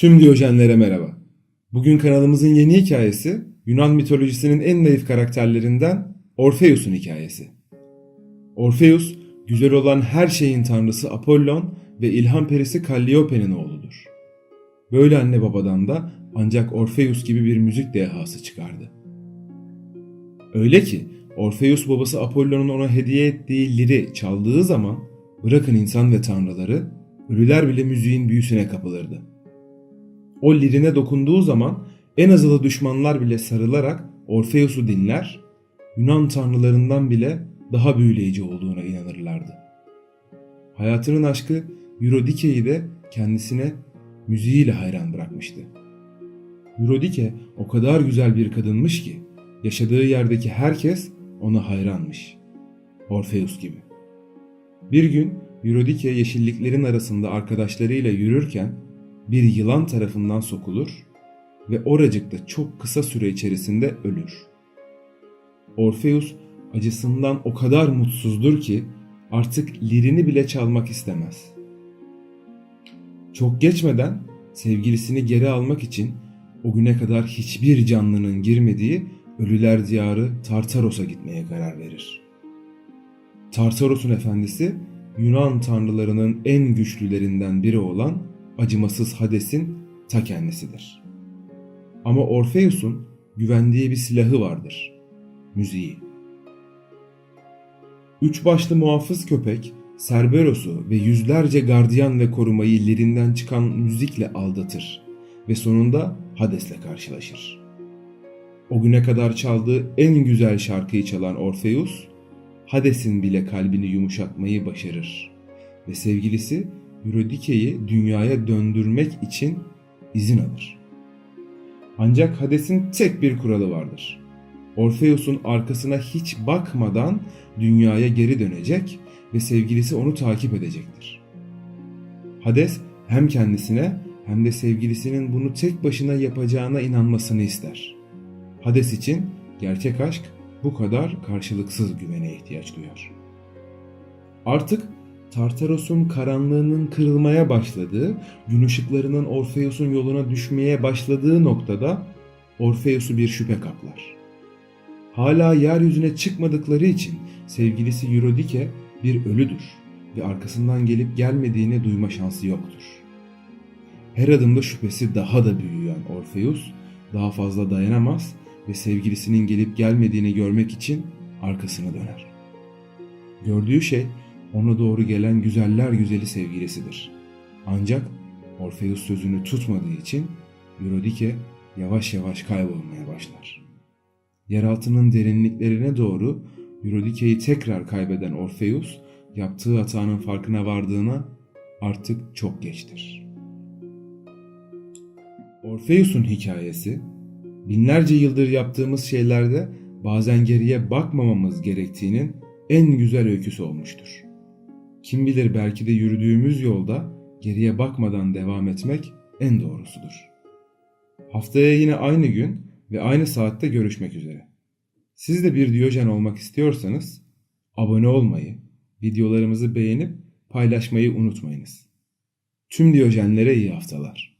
Tüm Diyojenlere merhaba. Bugün kanalımızın yeni hikayesi Yunan mitolojisinin en naif karakterlerinden Orpheus'un hikayesi. Orpheus, güzel olan her şeyin tanrısı Apollon ve ilham perisi Kalliope'nin oğludur. Böyle anne babadan da ancak Orpheus gibi bir müzik dehası çıkardı. Öyle ki Orpheus babası Apollon'un ona hediye ettiği liri çaldığı zaman bırakın insan ve tanrıları, ölüler bile müziğin büyüsüne kapılırdı. O lirine dokunduğu zaman en azılı düşmanlar bile sarılarak Orpheus'u dinler, Yunan tanrılarından bile daha büyüleyici olduğuna inanırlardı. Hayatının aşkı Euridike'yi de kendisine müziğiyle hayran bırakmıştı. Euridike o kadar güzel bir kadınmış ki yaşadığı yerdeki herkes ona hayranmış. Orpheus gibi. Bir gün Euridike yeşilliklerin arasında arkadaşlarıyla yürürken bir yılan tarafından sokulur ve oracıkta çok kısa süre içerisinde ölür. Orpheus acısından o kadar mutsuzdur ki artık lirini bile çalmak istemez. Çok geçmeden sevgilisini geri almak için o güne kadar hiçbir canlının girmediği ölüler diyarı Tartaros'a gitmeye karar verir. Tartaros'un efendisi Yunan tanrılarının en güçlülerinden biri olan acımasız Hades'in ta kendisidir. Ama Orpheus'un güvendiği bir silahı vardır. Müziği. Üç başlı muhafız köpek Cerberus'u ve yüzlerce gardiyan ve korumayı lirinden çıkan müzikle aldatır ve sonunda Hades'le karşılaşır. O güne kadar çaldığı en güzel şarkıyı çalan Orpheus, Hades'in bile kalbini yumuşatmayı başarır ve sevgilisi Euridike'yi dünyaya döndürmek için izin alır. Ancak Hades'in tek bir kuralı vardır. Orpheus'un arkasına hiç bakmadan dünyaya geri dönecek ve sevgilisi onu takip edecektir. Hades hem kendisine hem de sevgilisinin bunu tek başına yapacağına inanmasını ister. Hades için gerçek aşk bu kadar karşılıksız güvene ihtiyaç duyar. Artık Tartaros'un karanlığının kırılmaya başladığı, gün ışıklarının Orpheus'un yoluna düşmeye başladığı noktada Orpheus'u bir şüphe kaplar. Hala yeryüzüne çıkmadıkları için sevgilisi Euridike bir ölüdür ve arkasından gelip gelmediğini duyma şansı yoktur. Her adımda şüphesi daha da büyüyen Orpheus daha fazla dayanamaz ve sevgilisinin gelip gelmediğini görmek için arkasını döner. Gördüğü şey ona doğru gelen güzeller güzeli sevgilisidir. Ancak Orpheus sözünü tutmadığı için Euridike yavaş yavaş kaybolmaya başlar. Yeraltının derinliklerine doğru Euridike'yi tekrar kaybeden Orpheus yaptığı hatanın farkına vardığına artık çok geçtir. Orpheus'un hikayesi binlerce yıldır yaptığımız şeylerde bazen geriye bakmamamız gerektiğinin en güzel öyküsü olmuştur. Kim bilir belki de yürüdüğümüz yolda geriye bakmadan devam etmek en doğrusudur. Haftaya yine aynı gün ve aynı saatte görüşmek üzere. Siz de bir Diyojen olmak istiyorsanız abone olmayı, videolarımızı beğenip paylaşmayı unutmayınız. Tüm Diyojenlere iyi haftalar.